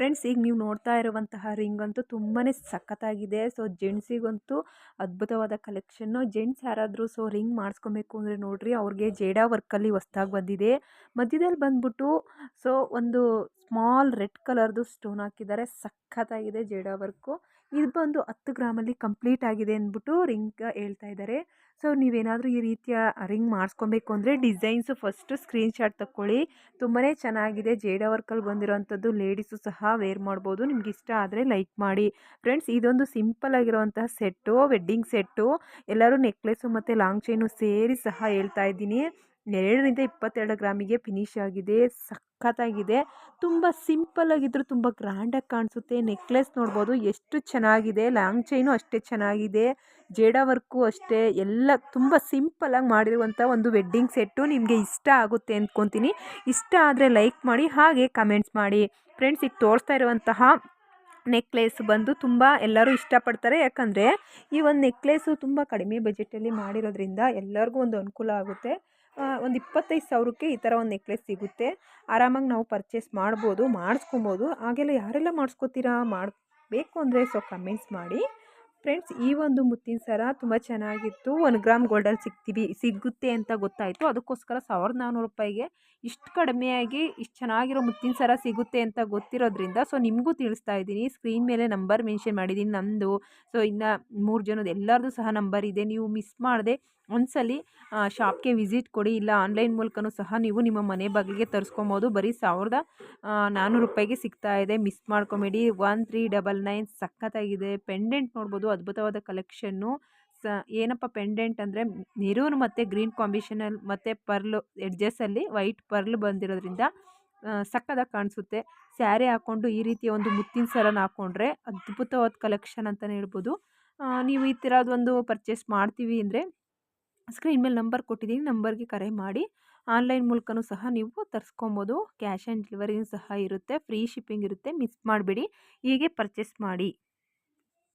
Friends, ಈಗ ನೀವು ನೋಡ್ತಾ ಇರುವಂತಹ ರಿಂಗ್ ಅಂತೂ ತುಂಬಾ ಸಖತ್ತಾಗಿದೆ. ಸೊ, ಜೆಂಟ್ಸಿಗಂತೂ ಅದ್ಭುತವಾದ ಕಲೆಕ್ಷನ್ನು ಜೆಂಟ್ಸ್ ಯಾರಾದರೂ, ಸೊ, ರಿಂಗ್ ಮಾಡಿಸ್ಕೊಬೇಕು ಅಂದರೆ ನೋಡಿರಿ, ಅವ್ರಿಗೆ ಜೇಡಾ ವರ್ಕಲ್ಲಿ ಹೊಸ್ದಾಗಿ ಬಂದಿದೆ. ಮಧ್ಯದಲ್ಲಿ ಬಂದ್ಬಿಟ್ಟು, ಸೊ, ಒಂದು ಸ್ಮಾಲ್ ರೆಡ್ ಕಲರ್ದು ಸ್ಟೋನ್ ಹಾಕಿದ್ದಾರೆ. ಸಖತ್ತಾಗಿದೆ ಜೇಡಾ ವರ್ಕು ಇದು ಬಂದು ಹತ್ತು ಗ್ರಾಮಲ್ಲಿ ಕಂಪ್ಲೀಟ್ ಆಗಿದೆ ಅಂದ್ಬಿಟ್ಟು ರಿಂಗ್ ಹೇಳ್ತಾ ಇದ್ದಾರೆ. ಸೊ, ನೀವೇನಾದರೂ ಈ ರೀತಿಯ ರಿಂಗ್ ಮಾಡಿಸ್ಕೊಬೇಕು ಅಂದರೆ ಡಿಸೈನ್ಸು ಫಸ್ಟು ಸ್ಕ್ರೀನ್ಶಾಟ್ ತಗೊಳ್ಳಿ ತುಂಬಾ ಚೆನ್ನಾಗಿದೆ. ಜೇಡ ವರ್ಕಲ್ಲಿ ಬಂದಿರೋವಂಥದ್ದು ಲೇಡೀಸು ಸಹ ವೇರ್ ಮಾಡ್ಬೋದು. ನಿಮ್ಗೆ ಇಷ್ಟ ಆದರೆ ಲೈಕ್ ಮಾಡಿ. ಫ್ರೆಂಡ್ಸ್, ಇದೊಂದು ಸಿಂಪಲ್ ಆಗಿರುವಂತಹ ಸೆಟ್ಟು, ವೆಡ್ಡಿಂಗ್ ಸೆಟ್ಟು. ಎಲ್ಲರೂ ನೆಕ್ಲೆಸ್ಸು ಮತ್ತು ಲಾಂಗ್ ಚೈನು ಸೇರಿ ಸಹ ಹೇಳ್ತಾ ಇದ್ದೀನಿ. ಎರಡರಿಂದ ಇಪ್ಪತ್ತೆರಡು ಗ್ರಾಮಿಗೆ ಫಿನಿಶ್ ಆಗಿದೆ, ಸಖತ್ತಾಗಿದೆ. ತುಂಬ ಸಿಂಪಲ್ ಆಗಿದ್ರು ತುಂಬ ಗ್ರ್ಯಾಂಡಾಗಿ ಕಾಣಿಸುತ್ತೆ. ನೆಕ್ಲೆಸ್ ನೋಡ್ಬೋದು, ಎಷ್ಟು ಚೆನ್ನಾಗಿದೆ. ಲಾಂಗ್ ಚೈನು ಅಷ್ಟೇ ಚೆನ್ನಾಗಿದೆ. ಜೇಡ ವರ್ಕು ಅಷ್ಟೇ. ಎಲ್ಲ ತುಂಬ ಸಿಂಪಲ್ಲಾಗಿ ಮಾಡಿರುವಂಥ ಒಂದು ವೆಡ್ಡಿಂಗ್ ಸೆಟ್ಟು ನಿಮಗೆ ಇಷ್ಟ ಆಗುತ್ತೆ ಅಂದ್ಕೊತೀನಿ ಇಷ್ಟ ಆದರೆ ಲೈಕ್ ಮಾಡಿ, ಹಾಗೆ ಕಮೆಂಟ್ಸ್ ಮಾಡಿ. ಫ್ರೆಂಡ್ಸ್ ಈಗ ತೋರಿಸ್ತಾ ಇರುವಂತಹ ನೆಕ್ಲೆಸ್ ಬಂದು ತುಂಬ ಎಲ್ಲರೂ ಇಷ್ಟಪಡ್ತಾರೆ. ಯಾಕಂದರೆ ಈ ಒಂದು ನೆಕ್ಲೇಸು ತುಂಬ ಕಡಿಮೆ ಬಜೆಟಲ್ಲಿ ಮಾಡಿರೋದ್ರಿಂದ ಎಲ್ಲರಿಗೂ ಒಂದು ಅನುಕೂಲ ಆಗುತ್ತೆ. ಒಂದು ಇಪ್ಪತ್ತೈದು ಸಾವಿರಕ್ಕೆ ಈ ಥರ ಒಂದು ನೆಕ್ಲೆಸ್ ಸಿಗುತ್ತೆ. ಆರಾಮಾಗಿ ನಾವು ಪರ್ಚೇಸ್ ಮಾಡ್ಬೋದು, ಮಾಡಿಸ್ಕೊಬೋದು. ಹಾಗೆಲ್ಲ ಯಾರೆಲ್ಲ ಮಾಡಿಸ್ಕೋತೀರಾ? ಮಾಡಬೇಕು ಅಂದರೆ ಸೊ ಕಮೆಂಟ್ಸ್ ಮಾಡಿ. ಫ್ರೆಂಡ್ಸ್ ಈ ಒಂದು ಮುತ್ತಿನ ಸರ ತುಂಬ ಚೆನ್ನಾಗಿತ್ತು. ಒಂದು ಗ್ರಾಮ್ ಗೋಲ್ಡಲ್ಲಿ ಸಿಗ್ತೀವಿ, ಸಿಗುತ್ತೆ ಅಂತ ಗೊತ್ತಾಯಿತು. ಅದಕ್ಕೋಸ್ಕರ ಸಾವಿರದ ನಾನ್ನೂರು ರೂಪಾಯಿಗೆ ಇಷ್ಟು ಕಡಿಮೆಯಾಗಿ ಇಷ್ಟು ಚೆನ್ನಾಗಿರೋ ಮುತ್ತಿನ ಸರ ಸಿಗುತ್ತೆ ಅಂತ ಗೊತ್ತಿರೋದ್ರಿಂದ ಸೊ ನಿಮಗೂ ತಿಳಿಸ್ತಾ ಇದ್ದೀನಿ. ಸ್ಕ್ರೀನ್ ಮೇಲೆ ನಂಬರ್ ಮೆನ್ಷನ್ ಮಾಡಿದ್ದೀನಿ ನಂದು. ಸೊ ಇನ್ನು ಮೂರು ಜನದ ಎಲ್ಲರದು ಸಹ ನಂಬರ್ ಇದೆ. ನೀವು ಮಿಸ್ ಮಾಡದೆ ಒಂದ್ಸಲಿ ಶಾಪ್ಗೆ ವಿಸಿಟ್ ಕೊಡಿ, ಇಲ್ಲ ಆನ್ಲೈನ್ ಮೂಲಕನೂ ಸಹ ನೀವು ನಿಮ್ಮ ಮನೆ ಬಾಗಿಲಿಗೆ ತರಿಸ್ಕೊಬೋದು. ಬರೀ ಸಾವಿರದ ನಾನ್ನೂರು ರೂಪಾಯಿಗೆ ಸಿಗ್ತಾ ಇದೆ. ಮಿಸ್ ಮಾಡ್ಕೊಬೇಡಿ. ಒನ್ ತ್ರೀ ಡಬಲ್ ನೈನ್ ಸಖತ್ತಾಗಿದೆ. ಪೆಂಡೆಂಟ್ ನೋಡ್ಬೋದು, ಅದ್ಭುತವಾದ ಕಲೆಕ್ಷನ್ನು. ಸ, ಏನಪ್ಪ ಪೆಂಡೆಂಟ್ ಅಂದರೆ ಮೆರೂನ್ ಮತ್ತು ಗ್ರೀನ್ ಕಾಂಬಿನೇಷನಲ್ಲಿ ಮತ್ತು ಪರ್ಲು, ಎಡ್ಜಸ್ಸಲ್ಲಿ ವೈಟ್ ಪರ್ಲ್ ಬಂದಿರೋದ್ರಿಂದ ಸಕ್ಕತ್ತಾಗಿ ಕಾಣಿಸುತ್ತೆ. ಸ್ಯಾರಿ ಹಾಕ್ಕೊಂಡು ಈ ರೀತಿಯ ಒಂದು ಮುತ್ತಿನ ಸರನ ಹಾಕ್ಕೊಂಡ್ರೆ ಅದ್ಭುತವಾದ ಕಲೆಕ್ಷನ್ ಅಂತಲೇ ಹೇಳ್ಬೋದು. ನೀವು ಈ ಥರದೊಂದು ಪರ್ಚೇಸ್ ಮಾಡ್ತೀವಿ ಅಂದರೆ ಸ್ಕ್ರೀನ್ ಮೇಲೆ ನಂಬರ್ ಕೊಟ್ಟಿದ್ದೀನಿ, ನಂಬರ್ಗೆ ಕರೆ ಮಾಡಿ. ಆನ್ಲೈನ್ ಮೂಲಕನೂ ಸಹ ನೀವು ತರಿಸ್ಕೊಬೋದು. ಕ್ಯಾಶ್ ಆನ್ ಡೆಲಿವರಿನೂ ಸಹ ಇರುತ್ತೆ, ಫ್ರೀ ಶಿಪ್ಪಿಂಗ್ ಇರುತ್ತೆ, ಮಿಸ್ ಮಾಡಬೇಡಿ. ಹೀಗೆ ಪರ್ಚೇಸ್ ಮಾಡಿ.